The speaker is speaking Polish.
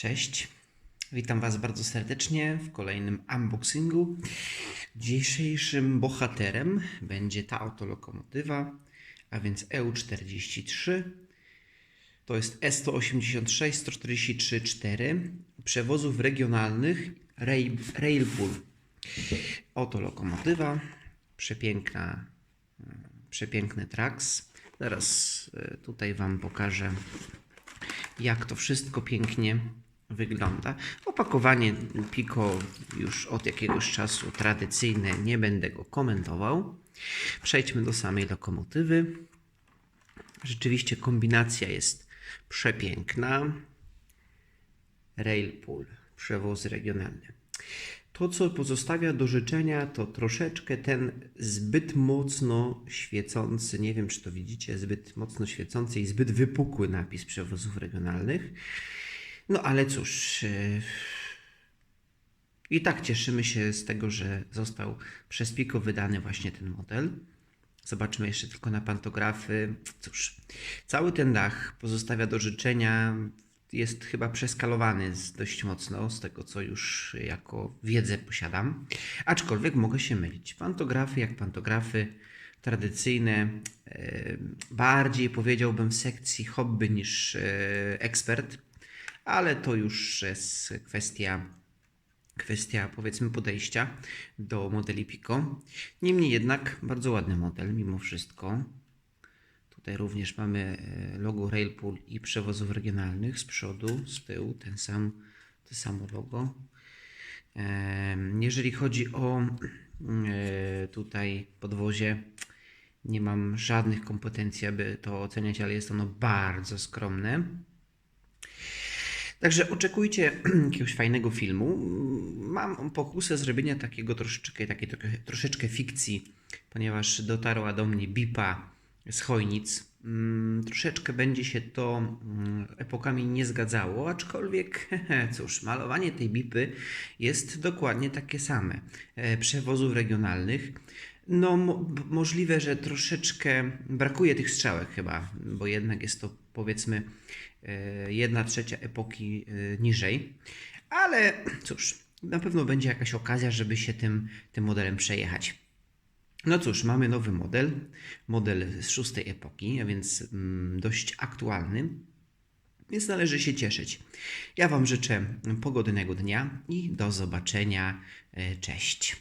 Cześć, witam Was bardzo serdecznie w kolejnym unboxingu. Dzisiejszym bohaterem będzie ta oto lokomotywa, a więc EU43. To jest E186 143 4 przewozów regionalnych Rail, Railpool. Oto lokomotywa, przepiękna, przepiękny traks. Zaraz e, tutaj Wam pokażę jak to wszystko pięknie wygląda. Opakowanie Pico już od jakiegoś czasu tradycyjne, nie będę go komentował. Przejdźmy do samej lokomotywy. Rzeczywiście kombinacja jest przepiękna. Railpool, przewóz regionalny. To, co pozostawia do życzenia, to troszeczkę ten zbyt mocno świecący, nie wiem czy to widzicie, zbyt mocno świecący i zbyt wypukły napis przewozów regionalnych. No ale cóż, yy, i tak cieszymy się z tego, że został przez Pico wydany właśnie ten model. Zobaczmy jeszcze tylko na pantografy. Cóż, cały ten dach pozostawia do życzenia. Jest chyba przeskalowany dość mocno, z tego co już jako wiedzę posiadam. Aczkolwiek mogę się mylić. Pantografy jak pantografy tradycyjne, e, bardziej powiedziałbym w sekcji hobby niż e, ekspert, ale to już jest kwestia kwestia powiedzmy podejścia do modeli Pico. Niemniej jednak bardzo ładny model mimo wszystko. Tutaj również mamy e, logo Railpool i przewozów regionalnych z przodu, z tyłu, ten sam, to samo logo. Jeżeli chodzi o e, tutaj podwozie, nie mam żadnych kompetencji, aby to oceniać, ale jest ono bardzo skromne. Także oczekujcie jakiegoś fajnego filmu. Mam pokusę zrobienia takiego troszeczkę, takiej troszeczkę fikcji, ponieważ dotarła do mnie bipa z Chojnic. Mm, Troszeczkę będzie się to mm, epokami nie zgadzało, aczkolwiek cóż, malowanie tej bipy jest dokładnie takie same. E, Przewozów regionalnych. No, mo- możliwe, że troszeczkę brakuje tych strzałek chyba, bo jednak jest to powiedzmy e, jedna trzecia epoki e, niżej. Ale cóż, na pewno będzie jakaś okazja, żeby się tym, tym modelem przejechać. No cóż, mamy nowy model, model z szóstej epoki, a więc mm, dość aktualny, więc należy się cieszyć. Ja Wam życzę pogodnego dnia i do zobaczenia. E, Cześć.